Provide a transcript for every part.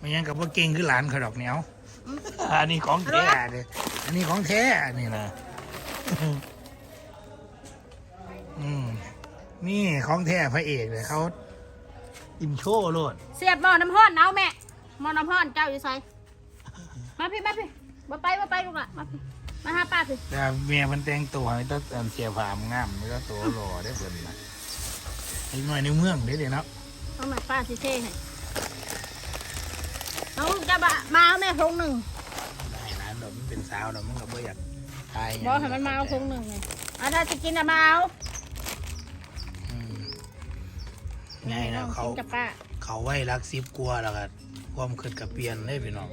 มันยังกับว่าเก่งคือหลานเขาดอกเหนียวอันนี้ของแท้เลยอันนี้ของแท้นี่นะอืมนี่ของแท้พระเอกเลยเขาอินโชว์โลดเสียบหม้อน้ำห้อนเอาแม่หม้อน้ำห้อนเจ้าอยู่ไสมาพี่มาพี่มาไปมาไปลูกละมาพี่มาหาป้าพี่แต่เมียมันแต่งตัวให้ต้องเสียผามงามไม่ต้องตัวหล่อได้เพิ่นนะไอ้หน่อยในเมืองเด้เดี๋ยวเนาะเอาหน่อยป้าสิเท่ให้น้องจะ บะมาเอาแม่พงหนึ่งได้นะเดี๋ยวมันเป็นสาวเดี๋ยวมันก็บ่อยากทายหยังบอกให้มันมาเอาพงหนึ่งเลยอะถ้าจะกินอะมาเอาอืมไงนะเขา กินกับป้าเขาไว้รักซิบกลัวแล้วก็ความคิดกับเปลี่ยนเลยพี่น้อง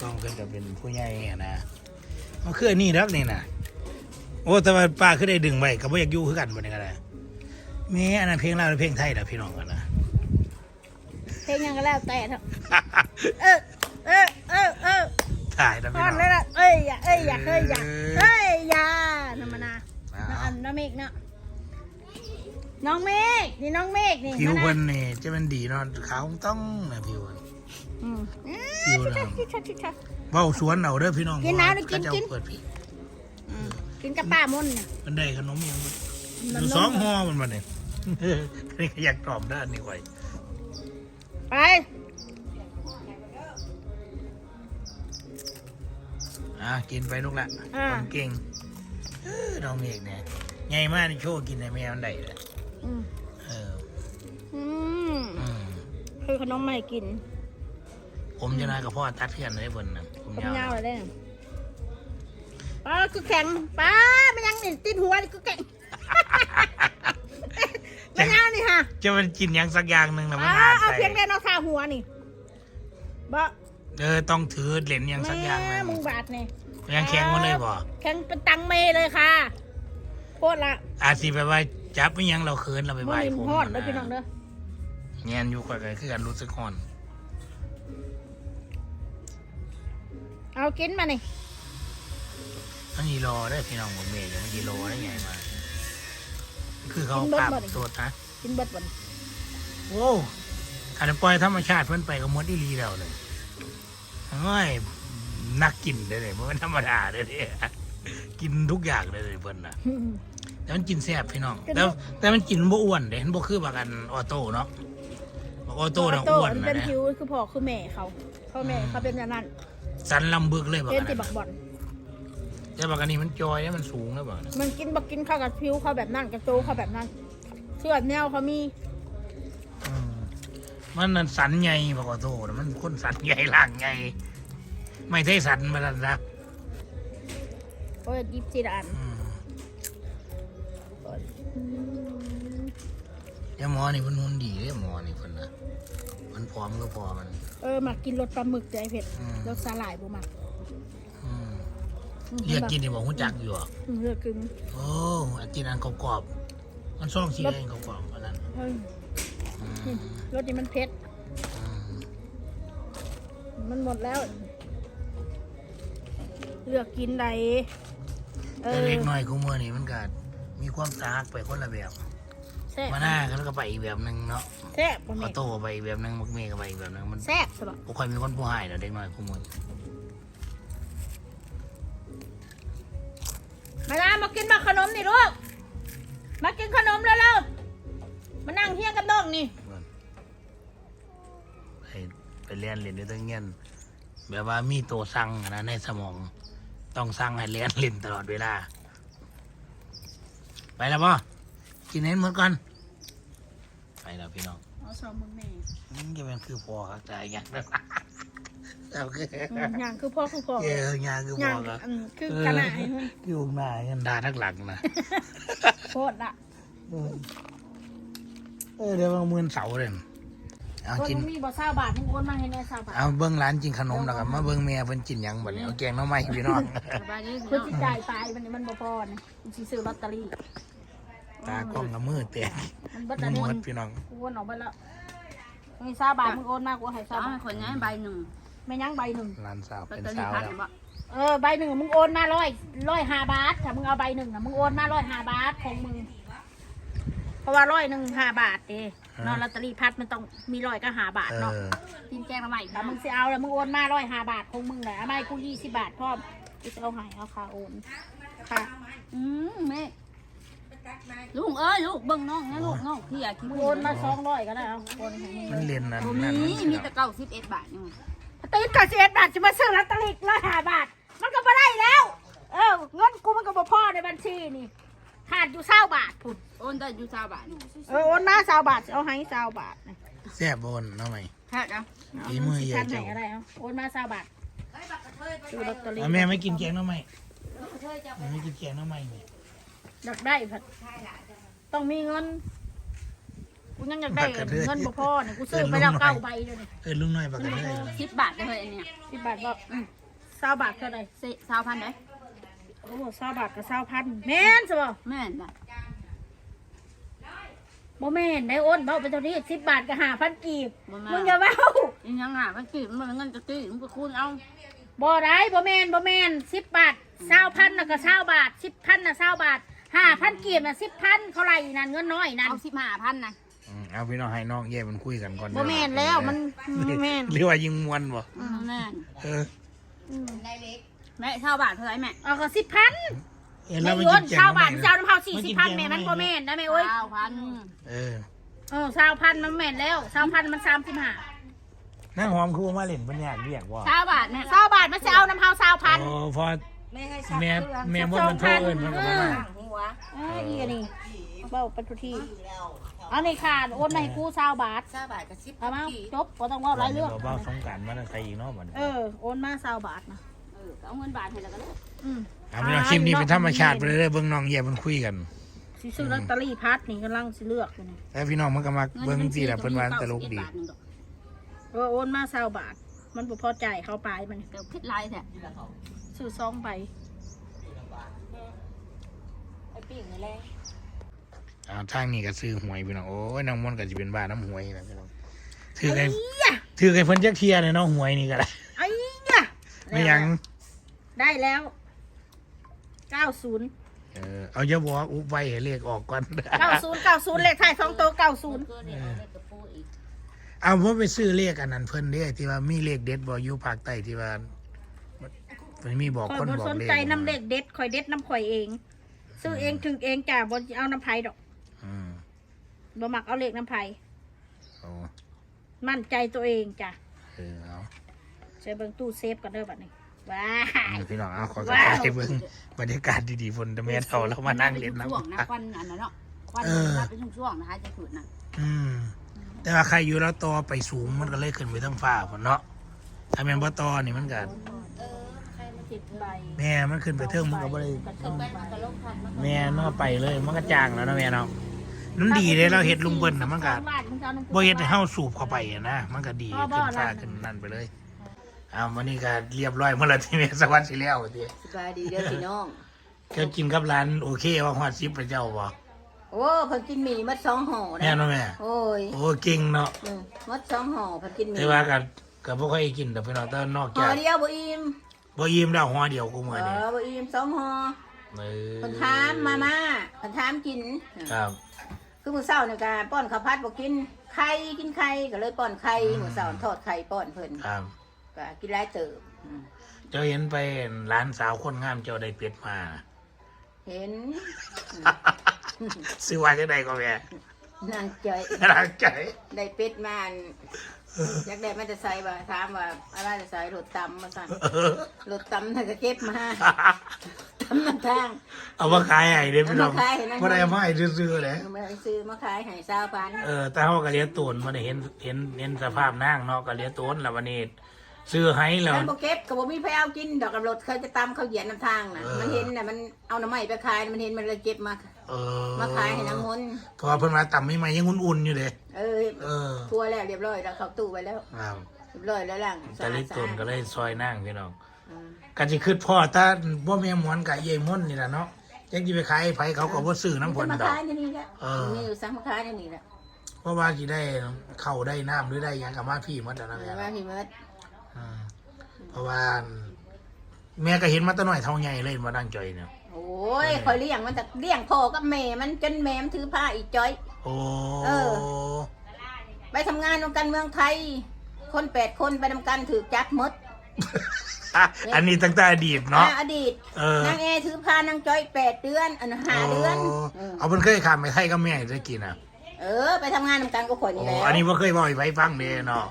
ความคิดกับเป็นผู้ใหญ่อะนะมันคืออันนี้รักนี่นะโอ้แต่ว่าป้าคือได้ดึงไว้ก็บ่อยากอยู่คือกันบ่นี่ก็ได้แม่อันนั้นเพลงลาวหรือเพลงไทยล่ะพี่น้องกันนะ เพลงยังก็แล้วแต่เถอะเออเออเออเออถ่ายนะพพี่อน้ดองเลยล่ะเอ้ยอย่าเอ้ยอย่าเอ้ยอย่าเอ้ยอย่าน้ำมันนาอ้าน้ำอัวนน้ำเมฆเนาะน้องเมฆนี่น้องเมฆนี่ผิวมานะเพิ่นนี่จะเป็นดีเนาะขาวต้องนะผิวเพิ่นอืมผิวดชิชัดชิชัดำเว้าสวนเอาเด้อพี่น้องกินน้ำดิกินเขาจะกินเปิดพี่อืมกินกับป้ามนเนี่ยมันได้ขนมยังบ่มันอยู่สองห่อมันมาเนี่ย นี่ก็อยากตอบด้านนี้ไว้ ไป อะกินไปลูกละอ่า คนเก่งเออน้องเมฆเนี่ยใหญ่มากนี่โชว์กินในแมวมันได้เลยอืมเอออืมอืมคือขนมใหม่กินผมจะนายกับพ่อตัดเพื่อนเลยบนนะผมผมยาวยาวเลยได้น่ะป้าคือแข็งป้ามันยังนี่ติดหัวนี่คือแข็ง มันยังนี่ฮะจะมันกินหยังสักอย่างหนึ่งนะมันป้าหาเอาใส่เพียงแต่นอกทาหัวนี่บ่เออต้องถือเหรียญหยังสักอย่างหนึ่แม่งมึงบาดนี่ยังแข็งมาเลยบ่แข็งเป็นตังเมเลยค่ะโคตรละอาจสิไปว่าจับไม่ยังเราเขินเราไปไหมัว้นผมฮอดเลยพี่น้องเด้อเงียนอยู่กว่ากันคือกันรู้สึกฮอน เอากินมานี่ มันยีรอได้พี่น้องผมเมย์มันยีรอได้ไงมา คือเขาปรับตัวนะกินเบิดบ่นโอ้ขันปล่อยธรรมชาติเพิ่นไปกับมดอีหลีแล้วเลยเฮ้ยนักกินเลยเลยมันธรรมดาเลยเนี่ยกินทุกอย่างเลยเลยเพิ่นน่ะแต่มันกินแซ่บพี่น้องแต่แต่มันกินบ่อ้วนเด้มันบ่คือบักกันออโต้เนาะบักออโต้น่ะอ้วนมันะเป็นเนี่ยผิวคือพ่อคือแม่เขาพ่อแม่เขาเป็นอย่างนั้นสันลำบึกเลยบักเป็นกันติบัน่ะกบ่อน แต่บักอันนี้มันจอยแล้วมันสูงแล้วบักน่ะมันกินบักกินข้าวกับผิวเขาแบบนั้นกับโจเขาแบบนั้นเชื่อแนวเขามีอืมมันนั่นสันใหญ่บักออโต้น่ะมันคนสันใหญ่ล่างใหญ่ไม่ใช่สันมันนั่นนะโอ้ยยิบจีดอันอืมยาหมอนี่มันนุ่นดีเลยหมอนี่เพิ่นน่ะมันพร้อมก็พอมัน เออมากินรสปลาหมึกใจเผ็ดอืม รสสาหร่ายบ่มักอืม เรียกกินที่บอกหูจักอยู่อะอืมเลือกกึ่งโอ้อันกินอันกรอบๆมันซ่องสีแดงกรอบๆอันนั้นเฮ้ยอืมนี่รสนี้มันเผ็ด อืมมันหมดแล้ว เลือกกินใดเอแต่อเล็กน้อยคู่มือนี่มันก็มีความตากไปคนละแบบแซ่บมาหน้ากันก็ไปอีกแบบหนึงเนาะแซ่บบ่อแม่อโต้ไปอีกแบบหนึงมักเมย์ก็ไปอีกแบบหนึงมันแซ่บสบะบ่ค่อยมีคนผู้ให้เนาะเด็กน้อยคู่มือ มาลามากินมาขนมนี่ลูก มากินขนมเร็วๆมานั่งเฮียงกับน้องนี่ไปไปเรียนเรียนด้วยตัวเงี้ยนแบบว่ามีตัวสั่งอะนะในสมอง ต้องสั่งให้เรียนเล่นตลอดเวลา ไปแล้วป่ะกินเน้นหมดก่อน ไปแล้วพี่น้อง เอาสองมึงแม่นี่จะเป็นคือพอครับแต่ยังนั้นโอเคอืมอย่างคือพ่อคือพ่อเออยางคือพย่าองครับ อืมคือขนาดนี้คือวงหน้าเงินดาทักหลังนะโคตรละเออเดี๋ยวมามือนเสาเลยเอาคนกินมึงมีบ่เศร้าบาทมึงโอนมาให้แน่เศร้าบาทเอาเบิ้งร้านกินขนมแล้วกันมาเบิ้งเมียเพิ่นกินหยังบัดนี้เอาแกงหน้องไม้พี่น้อง สบายดีเพื่อที่จ่ายไปวันนี้มันบ่พอนะมึงสิซื้อลอตเตอรี่ ตากล้องกับมือแตกมันเบิดมัอันนหนี้มดพี่น้องกูโอนออกไปแล้วมีเศร้าบาทมึงโอนมากูให้เศร้าเอาบาให้ทคนนี้ใบหนึ่งไม่ยั้งใบหนึ่งร้านสาวลอตเป็นเตอรี่สาวพัดแล้วบ่เออใบหนึ่งมึงโอนมาร้อยร้อยห้าบาทถ้ามึงเอาใบหนึ่งนะมึงโอนมาร้อยห้าบาทของมึงพราะว่าร้อยหนึ่งห้าบาทเด้ฮะนอนลอตเตอรี่พัดมันต้องมีร้อยก็ห้าบาทเอเนาะอกินแกงมาใหม่แต่มึงสิเอาแล้วมึงโอนมาร้อยห้าบาทคงมึงแหละไม่กูยี่สิบบาทพร้อมกูจะเอาใหายเอาค่าโอนค่ะ อืมแม่ ลูกเอ้ยลูกเบิ่งน้องนะลูกน้องพี่อยากกินมึงโอนมาสองร้อยก็ได้เอาโอนให้มึงมันเรียนนั่นบ่นั่นมีมันมีแต่เก้าสิบเอ็ดบาทนี่มันตีนกับสิบเอ็ดบาทจะมาซื้อลอตเตอรี่ร้อยห้าบาท มันก็ไม่ได้แล้ว เออเงินกูมันก็บ่พอในบัญชีนี่ขาดอยู่เศร้าบาทพุ่นโอนได้อยู่สามบาทนี่เออโอนมาเศร้าบาทเอาให้เศร้าบาทนะแซ่บบนเนาะไหมแค่จ้ะอีมือใหญ่พันไหนเจ้าอะไรเอาโอนมาเศร้าบาทซื้อลอตเตอรี่เอาแม่ไม่กินแกงเนาะไหมแม่ไม่กินแกงเนาะไหมนี่ อยากได้ผัดต้องมีเงินกูยังอยากได้เงินบ่พอเนี่ยกูซื้อไปแล้วเก้าใบเลยนี่เออลุงน้อยบักกันเลยสิบบาทเลยอันเนี่ยสิบบาทก็เศร้าบาทเท่าไหร่เซสาวพันได้โอ้เศร้าบาทกับเศร้าพันแม่นสิบ่แม่นน่ะบ่แม่นได้โอนเบ้าไปเท่านี้สิบบาทกับห้าพันกีบบ่มามึงอย่าเบ้าอีหยังอะมันกี่มันเงินจะกี่มันก็คูณเอาบ่ได้บ่แม่นบ่แม่นสิบบาท เศร้าพันน่ะก็เศร้าบาทสิบพันน่ะเศร้าบาทห้าพันกีบน่ะสิบพันเขาไหร่นั่นเงินน้อยนั่นเอาสิบห้าพันนะอืมเอาพี่น้องให้น้องแย่มันคุยกันก่อนบ่แม่นแล้วมันบ่แม่นหรือว่ายิงมวนบ่อืมแม่นเออแม่เท่าบาทเท่าไหรแม่เอาก็สิบพันเออแม่แล้วมันโยกินนแกงเศร้าเนาะไหมบาทเศร้าน้ำเผาสี่มันกิสิบนพันแกงแม่มันเนาะบ่แม่นนะแม่โอ้ยเก้าพันเออเออเศร้าพันมันแม่นแล้วเศร้าพันมันสามสิบห้านั่งหอมคือว่ามาเล่นปัญญากเรียกว่าเก้าบาทแม่เศร้าบาทมันจะเอาน้ำเผาเศร้าพัน โอ้พอ แม่ให้แม่แม่บ่มันโทรเอิ้นมันก็บ่มาหัวเอ้ยอีอันนี่เบ้าเป็นทุกทีเอาในขาดโอนมาให้กูเศร้าบาทซาบาทกับสิบเอามาจบก็ต้องเว่าหลายเรื่อง เบาๆสงกรารมาแล้วใครอีกเนาะบัดนี้เออ โอนมาเศร้าบาทนะเออเอาเงินบาทให้แล้วก็ได้อืมเอาพี่น้องคลิปนี้เป็นธรรมชาติไปเลยเด้อเบิ่งน้องแย่มันคุยกันสิซื้อลอตเตอรี่พัดนี่กำลังสิเลือกอยู่นี่แล้วพี่น้องมันก็มาเบิ่งสิล่ะเพิ่นว่าตลกดี เออโอนมาเศร้าบาท มันบ่พอใจายเขาไปมันเดี๋ยวพิษลายแท้ ซื้อซองไปไอ้ปิ้งนี่แหละอ่าทางนี้ก็ซื้อหวยพี่น้องโอ้ยน้องมนต์ก็สิเป็นบ้าน้ำหวยนะพี่น้องถือไงถือไงเพิ่นจักเทียเลยเนาะหวยนี่ก็ได้ไอ้เนี่ยไม่หยัง ได้แล้วเก้าศูนย์เออเอาอย่าบอกว่าอุบไว้ให้เลขออกก่อน เก้าศูนย์เก้าศูนย์เลขท้ายสองตัวเก้าศูนย์เกินเนี่ยเอาเลขกระปูอีก เอาผมไปซื้อเลขอันนั้นเพิ่นเด้ที่ว่ามีเลขเด็ดบ่อยู่ภาคใต้ที่ว่า มันมีบอกคอยคนบ่บอกสนเลขใจน้ำเด็กเด็ดคอยเด็ดน้ำข่อยเอง ซื้อเองถึงเองจ้ะบ่เอาน้ำไผ่ดอกอืมบ่มักเอาเลขน้ำไผ่โอ้มั่นใจตัวเองจ้ะเออเอาใช้เบิ่งตู้เซฟกันเด้อบัดนี้ว้านี่พี่น้องเอาขอกระว้าวจายเบิ่งบรรยากาศดีๆฝนตะเมดเอาแล้วมานั่งเล่นน้ำช่วงนะควันอันนั้นเนาะควันเออมันเป็นช่วงๆนะคะจะขึ้นนะอืม แต่ว่าใครอยู่แล้วต่อไปสูงมันก็เลยขึ้นไปทั้งฟ้าพุ่นเนาะถ้าแม่นบ่ต่อนี่มันก็ ใครมาติดใบแม่มันขึ้นไปเทิงมันก็บ่ได้กระเทิงใบแม่มันก็ไปเลยมันก็จางแล้วเนาะแม่เนาะมันดีเลยเราเฮ็ดลุงเบิ้ลน่ะมันก็บ้านมึงจะเอาน้ำบ่เฮ็ดให้เฮาสูบเข้าไปอะนะมันก็ดีขึ้นฟ้าขึ้นนั่นไปเลยเอาวันนี้ก็เรียบร้อยเมื่อไหร่ที่แม่สวัสดิ์สิแล้วติสบายดีเด้อพี่น้องเจ้ากินกับร้านโอเคว่าฮอด10ไปเจ้าบ่โอ้เพิ่นกินหมี่มัดสองห่อแม่นะเนาะแม่โอ้ยโอ้เก่งเนาะอืมมัดสองห่อเพิ่นกินหมี่แต่ว่าก็ก็บ่ค่อยกินแต่พี่น้องแต่นอกห่อจากเดียวบ่อิ่ม บ่ยิ้มแล้วหัวเดียวกูเอมื้อนี้อบ่อิ่มสองห่อเออเพิ่นถามมาม่าเพิ่นถามกิน ครับคือมื้อเช้านี่ก็ป้อนข้าวผัดบ่กินไข่กินไข่ก็เลยป้อนไข่มื้อเช้าทอดไข่ป้อนเพิ่นครับก็กินหลายเติบอืมเจ้าเห็นไปร้านสาวคนงามเจ้าได้เป็ดมาเห็นซื้อว่าจะได้ก็แม่นางจ้อย รักใจได้เป็ดมาอัน อยากได้มาจะใส่ว่าถามว่าอะไรจะใส่รถตำมาสั่นเออรถตำน่าจะเก็บมาตำน้ำทาง เอามาขายให้เด้อพี่น้องเอามาขายให้นั่นบ่ได้เอามาให้ซื้อๆเลยเอามาซื้อมาขายให้สาวพันเออแต่เฮาก็เลี้ยงตูนบ่ได้เห็นเห็นเห็นสภาพนางเนาะก็เลี้ยงตูนแล้ววันนี้ซื้อให้แล้ว แล้วโบเก็บก็บ่มีใครเอากินดอกกับรถเขาจะตำเขาเหยียดน้ำทางน่ะเออมันเห็นน่ะมันเอาน้ำไม้ไปขายมันเห็นมันเลยเก็บมา เออมาขายให้นางมนต์เพราะว่าเพิ่นมาตำใหม่ๆยังอุ่นๆอยู่เด้เออเออทัวแล้วเรียบร้อยแล้วเขาตู้ไว้แล้วครับเรียบร้อยแล้วล่างแต่เลี้ยงตูนก็เลยซอยนางพี่น้องอืมก็สิคิดพ่อถ้าบ่แม่หมวนกับเยายมนต์นี่ล่ะเนาะจังสิไปขายให้ไผเขาก็บ่ซื้อน้ำมันเพิ่จะนมาดอกขายที่นี่แหละเออมีอยู่สังมาขายที่นี่แหละเพราะว่าสิได้เข้าได้น้ำหรือได้หยังกับมาพี่หมดแล้วนะเอแม่อว่าพี่เมิดอืมเพราะว่าแม่ก็เห็นมาแตั้น้อยเท่าใหญ่เลยมาดังจ่อยเนี่ยโอ้ยคอยเลี้ยงมันแต่เลี้ยงพ่อกับแม่มันจนแม่มันถือผ้าอีจ้อย โอ้เออ ไปทำงานนำกันเมืองไทย คนแปดคนไปนำกันถือจับหมดอะอันนี้ตั้งแต่อดีตเนาะ อ่อดีตเออ นางแอถือพานางจอยแปดเดือนอันหาเดือนโเออเอาเพิ่นเคยข้ามไปไทยกับแม่ได้กินอะเออ ไปทำงานนำกันก็คนโอ้นี้แล้วอันนี้บ่เคยบอกให้ไว้ฟังเด้เนาะ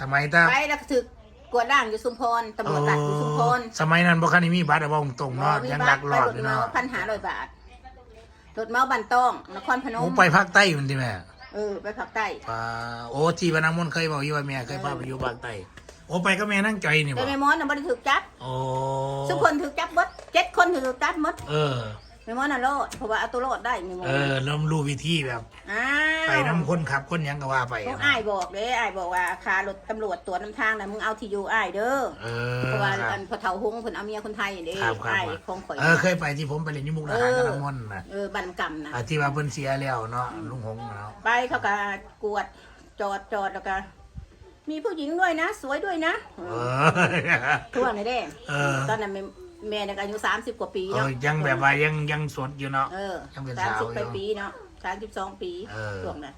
ทำไมตาไปแล้วก็ถือ กวดล่างอยู่ชุมพรตำรวจตัดอยู่ชุมพรสมัยนั้นบ่คันได้มีบัตรอะบ่ตรงๆเนาะยังลักลอบอยู่เมาเนาะพันหาร้อยบาทรถเมาบันต้องนครพนโอ้มไปภาคใต้มันติแม่เออไปภาคใต้ปาโอ้ที่บานางมนต์เคยบอกอยู่ว่าแม่เคยพาไปอยู่ภาคใต้โอ้ไปก็แม่นั่งใจนี่แต่บ่แม่มอนน่ะบ่ได้ถือจับโอ้ทุกคนถือจับหมดเจ็ดคนถือจับหมดเออ แม่มอนน่ะรอดเพราะว่าเอาตัวรอดได้แม่มอนเออเริ่มรู้วิธีแบบ อ้าไปวน้ำคนขับคนหยังก็ว่าไปต้องอ้ายบอกเด้อ้ายบอกว่าคารถตำรวจตรวจน้ำทางน่ะมึงเอาที่อยู่อ้ายเด้อเออเพราะว่าครัอับนพอเฒ่าหงเพิ่นเอาเมียคนไทยเด้ครับครับอ้ายของข่อย เออเคยไปที่ผมไปเล่นอยี่มุกดาหารกับน้ำมนต์นะเออบันกรรมน่ะอ่าที่ว่าเพิ่นเสียแล้วเนาะลุงหงเนาะไปเขาก็กวดจอดจอดแล้วก็มีผู้หญิงด้วยนะ สวยด้วยนะเออ ทั่วเลยเด้ เออ ตอนนั้นแม่ แม่เนี่ยก็อายุสามสิบกว่าปีเอเนาะอยังแบบว่ายังยังสดอยู่เนาะ เออยังเป็นสามสาวสิบอยู่ไปปีเนาะสามสิบสองปีเออ ช่วงนั้น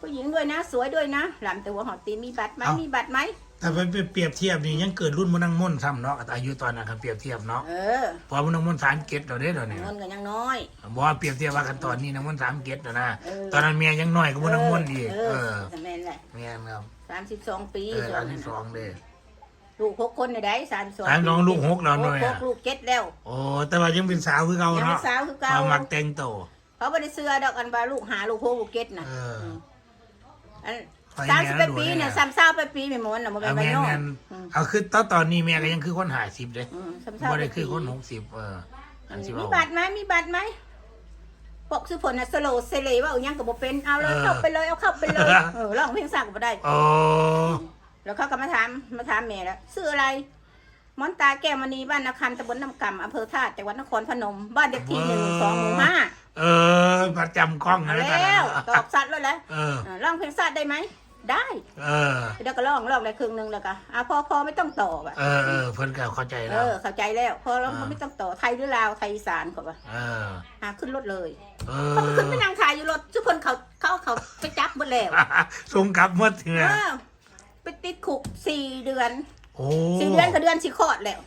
ผู้หญิงด้วยนะ สวยด้วยนะหลำตัวหอตีนมีบัตรไหมเอ้ามี มีบัตรไหมแต่ไปเปรียบเทียบนี่ยังเกิดรุ่นมุนังมนต์ซ้ำเนาะอายุตอนนั้นครับเปรียบเทียบเนาะเออพอมุนังมนต์สามเกตเราได้เดี๋ยวนี้เงินกันยังน้อย บอกว่าเปรียบเทียบว่ากันตอนนี้นังมนต์สามเกตแล้วนะ เออ ตอนนั้นเมียยังน้อยกว่ามุนังมนต์อีกเอเอออแต่แม่นแหละเมียครับสามสิบสองปีเออช่วอังนนั้ที่นสองเด้ ลูกหกคนในได้สามสองสามน้องลูกหกแล้วหน่อยหอะกลูกเจ็ดแล้ว โอ้แต่ว่ายังเป็นสาวคือเก่ายังเป็เนาะนสาวคือเก่ามามักแต่งโตว เขาไม่ได้เสื้อดอกอันว่าลูกหาลูกหกลูกเจ็ดน่ะเอออันไปสามสิบแม่ปีดูเนี่ยแสามเศร้าไปปีไม่หมดน่ะมันเป็นเอาใบแม่โน่แม่นเอาคือตอนตอนนี้แม่ก็ยังคือคนหาสิบเลยอืมสามเศร้าบ่ไปได้ปี คือคนหกสิบเอออันสิมีเว้าบัตรไหมมีบัตรไหมปกสุพลน่ะสโลเซเลว่าเอายังกับบ่เป็นเอาเลยเออเข้าไปเลยเอาเข้าไปเลยเออร้องเพลงสักบ่ได้ โอ้ แล้วเขาก็มาถามมาถามแม่แล้วชื่ออะไรมอนตาแก้วมณีบ้านนาคันตำบลน้ำกำอำเภอธาตุจังหวัดนครพนม บ้านเด็กที่หนึ่งสองหมู่ห้าเออประจำกล้องเอานะแล้วตอบสัตว์แล้วแหละเออเออร้องเพลงสัตว์ได้ไหมได้ เออแล้วก็ร้องร้องได้ครึ่งหนึงแล้วก็อะพอพอไม่ต้องต่ออะเออเออเพิ่นก็เข้าใจเอแล้วอเข้าใจแล้ว พอร้องอ่าไม่ต้องต่อไทยหรือลาวไทยอีสานเขาว่าเออหาขึ้นรถเลยเอเขาก็ขึ้นไปอนั่งถ่ายอยู่รถทุกคนเขาเขาเขาไปจับหมดแล้วส่งกลับหมดเถื่เอออ ไปติดคุกสี่เดือนโอ้สี่เดือนกับเดือนสิคลอดแล้ว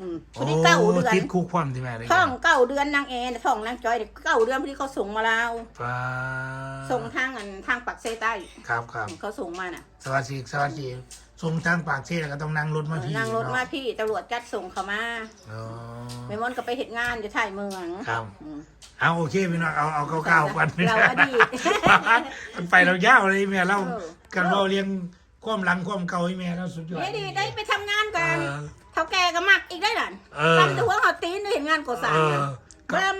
อืมพอดีเก้าเดือนติดคุกความที่แม่ได้ท้องเก้าเดือนนางแอนท้องนางจอยเด็กเก้าเดือนพอดีเขาส่งมาลาวฟ้าส่งทางอันทางปักเซใต้ครับครับเขาส่งมาน่ะ สวัสดีสวัสดีส่งทางปากเช่แล้วก็ต้องนั่งรถมาพี่นั่งรถมาเนาะพี่ตำรวจจัดส่งเขามาอ๋อแม่มอนก็ไปเหตุงานอยู่ถ่ายเมืองครับอืมเอาโอเคพี่น้องเอาเอาเก้าๆกันเราอดีตมันไปเรายาวเลยแม่เราเออกันเราเรียง ความหลังความเก่าให้แม่เราสุดยอด นี่ดีได้ไปทำงานเอกันอเท่าแก่ก็มักอีกได้หลานเออ ทำตัวเขาตีนได้เห็นงานก่อสร้างเอนะอก็เบิ่ม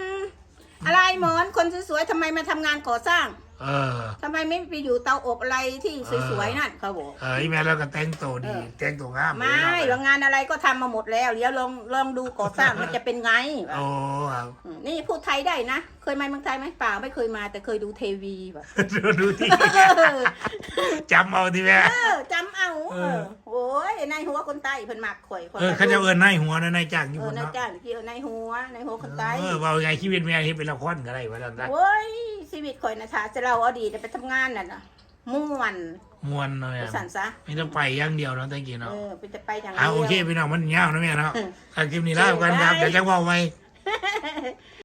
อะไรหมอนคนสวยๆทำไมมาทำงานก่อสร้าง เออทำไมไม่ไปอยู่เตาอบอะไรที่สวยๆนั่นเขาบอกเออไอ้แม่เราก็แต่งตัวดีเออแต่งตัวงามไม่เลยโรเนาะงงานอะไรก็ทำมาหมดแล้วเดี๋ยวลองลองดูก่อสร้างมันจะเป็นไงโอ้ครับอืมนี่พูดไทยได้นะ เคยมาเมืองไทยไหมเปล่าไม่เคยมาแต่เคยดูเทวีแบบดูดูที่จำเอาที่แม่ เออจำเอาเอเอออ โอ้ยในหัวคนใต้เพิ่นมักข่อยคนเออเขาจะเอินนายหัวนะนายจ้างอยู่เอบอนนายเนาะจ้างหรือที่เออนายหัวในหัวคนใต้เออว่าไงชีวิตแม่ที่เป็นละครก็ได้ว่าดันนะโอ้ยชีวิตข่อยนะชาจะเราเอาดีแต่ไปทำงานน่ะนะม่วนมวนเลยไปอะสั่นซะไม่ต้องไปอย่างเดียวเนาะตะกี้เอเนาะอไปจะไปอย่างอ่าเดียวโอเคพี่น้องมันยาวนะแม่เนาะอืมถ้าคลิปนี้ลาไปกันครับบ๊ายบายเดี๋ยวจะเว่าไว้